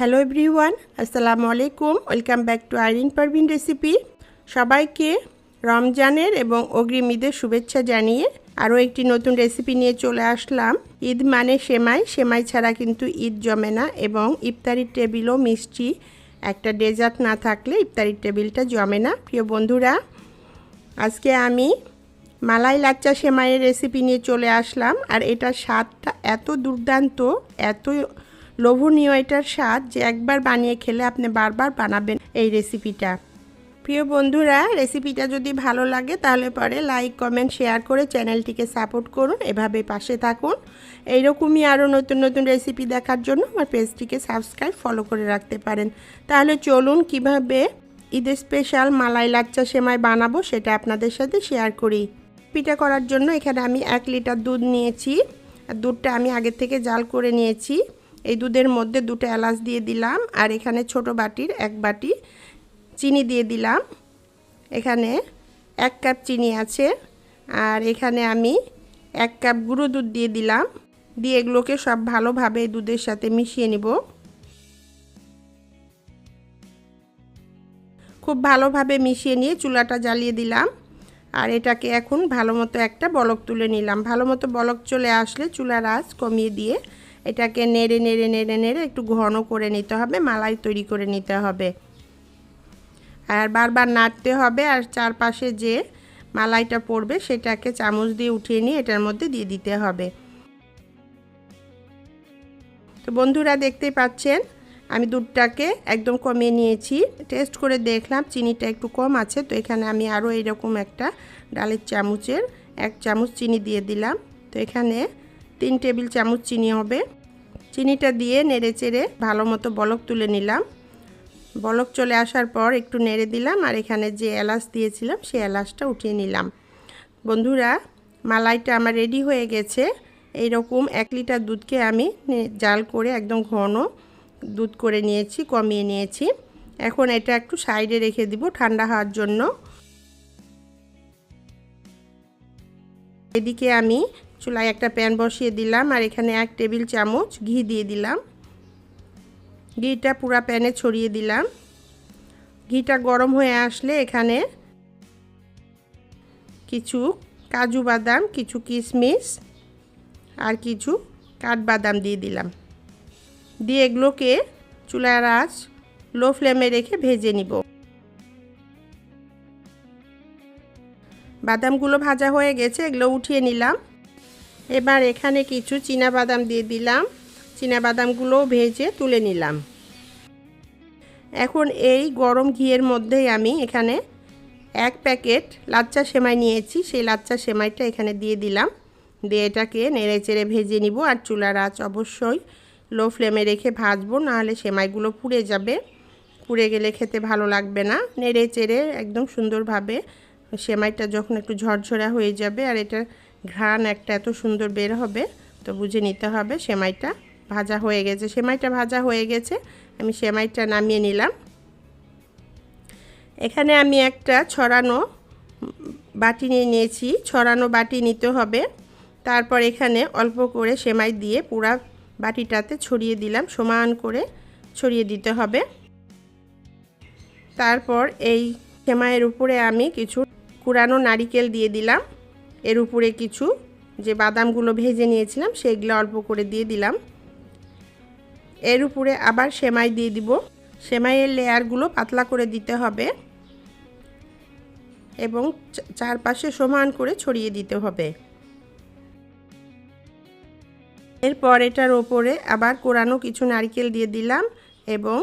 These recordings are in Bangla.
হ্যালো এভরিওয়ান আসসালামু আলাইকুম welcome back to Irin Parvin recipe সবাইকে রমজানের এবং অগ্রিম ঈদের শুভেচ্ছা জানিয়ে আরও একটি নতুন রেসিপি নিয়ে চলে আসলাম। ঈদ মানে সেমাই। সেমাই ছাড়া কিন্তু ঈদ জমে না এবং ইফতারির টেবিলও মিষ্টি। একটা ডেজার্ট না থাকলে ইফতারির টেবিলটা জমে না। প্রিয় বন্ধুরা, আজকে আমি মালাই লাচ্চা সেমাইয়ের রেসিপি নিয়ে চলে আসলাম। আর এটার স্বাদটা এত দুর্দান্ত এত লোভনীয় এটার স্বাদ যে একবার বানিয়ে খেলে আপনি বারবার বানাবেন এই রেসিপিটা। প্রিয় বন্ধুরা, রেসিপিটা যদি ভালো লাগে তাহলে পরে লাইক, কমেন্ট, শেয়ার করে চ্যানেলটিকে সাপোর্ট করুন, এভাবে পাশে থাকুন। এইরকমই আরও নতুন নতুন রেসিপি দেখার জন্য আমার পেজটিকে সাবস্ক্রাইব, ফলো করে রাখতে পারেন। তাহলে চলুন কীভাবে ঈদের স্পেশাল মালাই লাচ্চা সেমাই বানাবো সেটা আপনাদের সাথে শেয়ার করি। পিঠা করার জন্য এখানে আমি এক লিটার দুধ নিয়েছি। দুধটা আমি আগে থেকে জাল করে নিয়েছি। এই দুধের মধ্যে দুটো এলাচ দিয়ে দিলাম আর এখানে ছোট বাটির এক বাটি চিনি দিয়ে দিলাম। এখানে এক কাপ চিনি আছে আর এখানে আমি এক কাপ গুঁড়ো দুধ দিয়ে দিলাম। দিয়ে এগুলোকে সব ভালোভাবে দুধের সাথে মিশিয়ে নিব। খুব ভালোভাবে মিশিয়ে নিয়ে চুলাটা জ্বালিয়ে দিলাম। আর এটাকে এখন ভালো মতো একটা বলক তুলে নিলাম। ভালো মতো বলক চলে আসলে চুলার আঁচ কমিয়ে দিয়ে এটাকে নেড়ে নেড়ে নেড়ে নেড়ে একটু ঘন করে নিতে হবে, মালাই তৈরি করে নিতে হবে। আর বারবার নাড়তে হবে, আর চারপাশে যে মালাইটা পড়বে সেটাকে চামচ দিয়ে উঠিয়ে নিয়ে এটার মধ্যে দিয়ে দিতে হবে। তো বন্ধুরা দেখতেই পাচ্ছেন, আমি দুধটাকে একদম কমিয়ে নিয়েছি। টেস্ট করে দেখলাম, চিনিটা একটু কম আছে, তো এখানে আমি আরও এরকম একটা ডালের চামচের এক চামচ চিনি দিয়ে দিলাম। তো এখানে তিন টেবিল চামচ চিনি হবে। চিনিটা দিয়ে নেড়ে চেড়ে ভালো মতো বলক তুলে নিলাম। বলক চলে আসার পর একটু নেড়ে দিলাম আর এখানে যে এলাচ দিয়েছিলাম সেই এলাচটা উঠিয়ে নিলাম। বন্ধুরা, মালাইটা আমার রেডি হয়ে গেছে। এইরকম এক লিটার দুধকে আমি জাল করে একদম ঘন দুধ করে নিয়েছি, কমিয়ে নিয়েছি। এখন এটা একটু সাইডে রেখে দিব ঠান্ডা হওয়ার জন্য। এদিকে আমি চুলায় একটা প্যান বসিয়ে দিলাম আর এখানে এক টেবিল চামচ ঘি দিয়ে দিলাম। ঘিটা পুরা প্যানে ছড়িয়ে দিলাম। ঘিটা গরম হয়ে আসলে এখানে কিছু কাজু বাদাম, কিছু কিশমিশ আর কিছু কাঠবাদাম দিয়ে দিলাম। দিয়ে এগুলোকে চুলার আঁচ লো ফ্লেমে রেখে ভেজে নিব। বাদামগুলো ভাজা হয়ে গেছে, এগুলো উঠিয়ে নিলাম। এবার এখানে কিছু বাদাম দিয়ে দিলাম। চীনা বাদামগুলোও ভেজে তুলে নিলাম। এখন এই গরম ঘিয়ের মধ্যেই আমি এখানে এক প্যাকেট লাচ্চা সেমাই নিয়েছি। সেই লাচ্চা সেমাইটা এখানে দিয়ে দিলাম। দিয়ে এটাকে নেড়ে চেড়ে ভেজে নিব আর চুলার আঁচ অবশ্যই লো ফ্লেমে রেখে ভাজবো, নাহলে সেমাইগুলো পুড়ে যাবে। পুড়ে গেলে খেতে ভালো লাগবে না। নেড়ে চেড়ে একদম সুন্দরভাবে সেমাইটা যখন একটু ঝরঝরা হয়ে যাবে আর এটা ঘ্রাণ একটা এত সুন্দর বের হবে, তো বুঝে নিতে হবে সেমাইটা ভাজা হয়ে গেছে। সেমাইটা ভাজা হয়ে গেছে, আমি সেমাইটা নামিয়ে নিলাম। এখানে আমি একটা ছড়ানো বাটি নিয়ে নিয়েছি। ছড়ানো বাটি নিতে হবে। তারপর এখানে অল্প করে সেমাই দিয়ে পুরা বাটিটাতে ছড়িয়ে দিলাম, সমান করে ছড়িয়ে দিতে হবে। তারপর এই সেমাইয়ের উপরে আমি কিছু কুড়ানো নারিকেল দিয়ে দিলাম। এর উপরে কিছু যে বাদামগুলো ভেজে নিয়েছিলাম সেগুলো অল্প করে দিয়ে দিলাম। এর উপরে আবার সেমাই দিয়ে দিব। সেমাইয়ের লেয়ারগুলো পাতলা করে দিতে হবে এবং চারপাশে সমান করে ছড়িয়ে দিতে হবে। এরপর এটার ওপরে আবার কোরানো কিছু নারকেল দিয়ে দিলাম এবং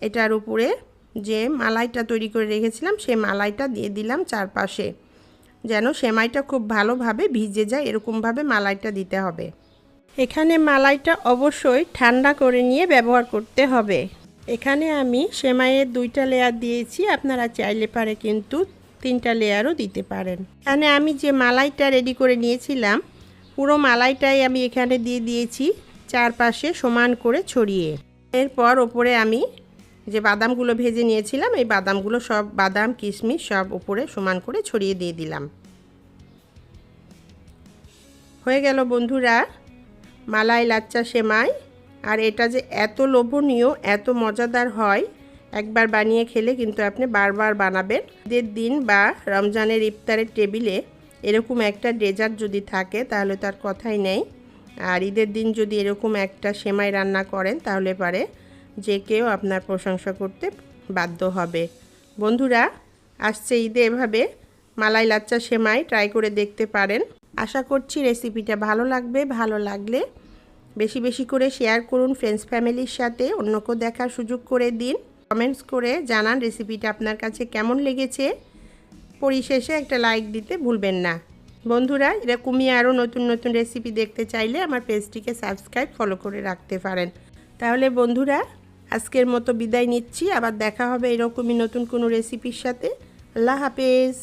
এটার উপরে যে মালাইটা তৈরি করে রেখেছিলাম সেই মালাইটা দিয়ে দিলাম চারপাশে। যেন সেমাইটা খুব ভালোভাবে ভিজে যায়, এরকমভাবে মালাইটা দিতে হবে। এখানে মালাইটা অবশ্যই ঠান্ডা করে নিয়ে ব্যবহার করতে হবে। এখানে আমি সেমাইয়ের দুইটা লেয়ার দিয়েছি, আপনারা চাইলে পারে কিন্তু তিনটা লেয়ারও দিতে পারেন। এখানে আমি যে মালাইটা রেডি করে নিয়েছিলাম, পুরো মালাইটাই আমি এখানে দিয়ে দিয়েছি, চারপাশে সমান করে ছড়িয়ে। এরপর ওপরে আমি যে বাদামগুলো ভেজে নিয়েছিলাম, এই বাদামগুলো সব, বাদাম, কিশমিশ সব উপরে সমান করে ছড়িয়ে দিয়ে দিলাম। হয়ে গেল বন্ধুরা, মালাই, লাচ্চা, সেমাই। আর এটা যে এত লোভনীয়, এত মজাদার হয়, একবার বানিয়ে খেলে কিন্তু আপনি বারবার বানাবেন। ঈদের দিন বা রমজানের ইফতারের টেবিলে এরকম একটা ডেজার্ট যদি থাকে, তাহলে তার কথাই নেই। আর ঈদের দিন যদি এরকম একটা সেমাই রান্না করেন, তাহলে পারে যে কেউ আপনার প্রশংসা করতে বাধ্য হবে। বন্ধুরা, আসছে ঈদে এভাবে মালাই লাচ্চা সেমাই ট্রাই করে দেখতে পারেন। আশা করছি রেসিপিটা ভালো লাগবে, ভালো লাগলে বেশি বেশি করে শেয়ার করুন ফ্রেন্ডস ফ্যামিলির সাথে, অন্যকেও দেখার সুযোগ করে দিন। কমেন্টস করে জানান রেসিপিটা আপনার কাছে কেমন লেগেছে। পরিশেষে একটা লাইক দিতে ভুলবেন না। বন্ধুরা, এরকমই আরও নতুন নতুন রেসিপি দেখতে চাইলে আমার পেজটিকে সাবস্ক্রাইব ফলো করে রাখতে পারেন। তাহলে বন্ধুরা আজকের মতো বিদায় নিচ্ছি আবার দেখা হবে এরকমই নতুন কোনো রেসিপির সাথে। আল্লাহ হাফেজ।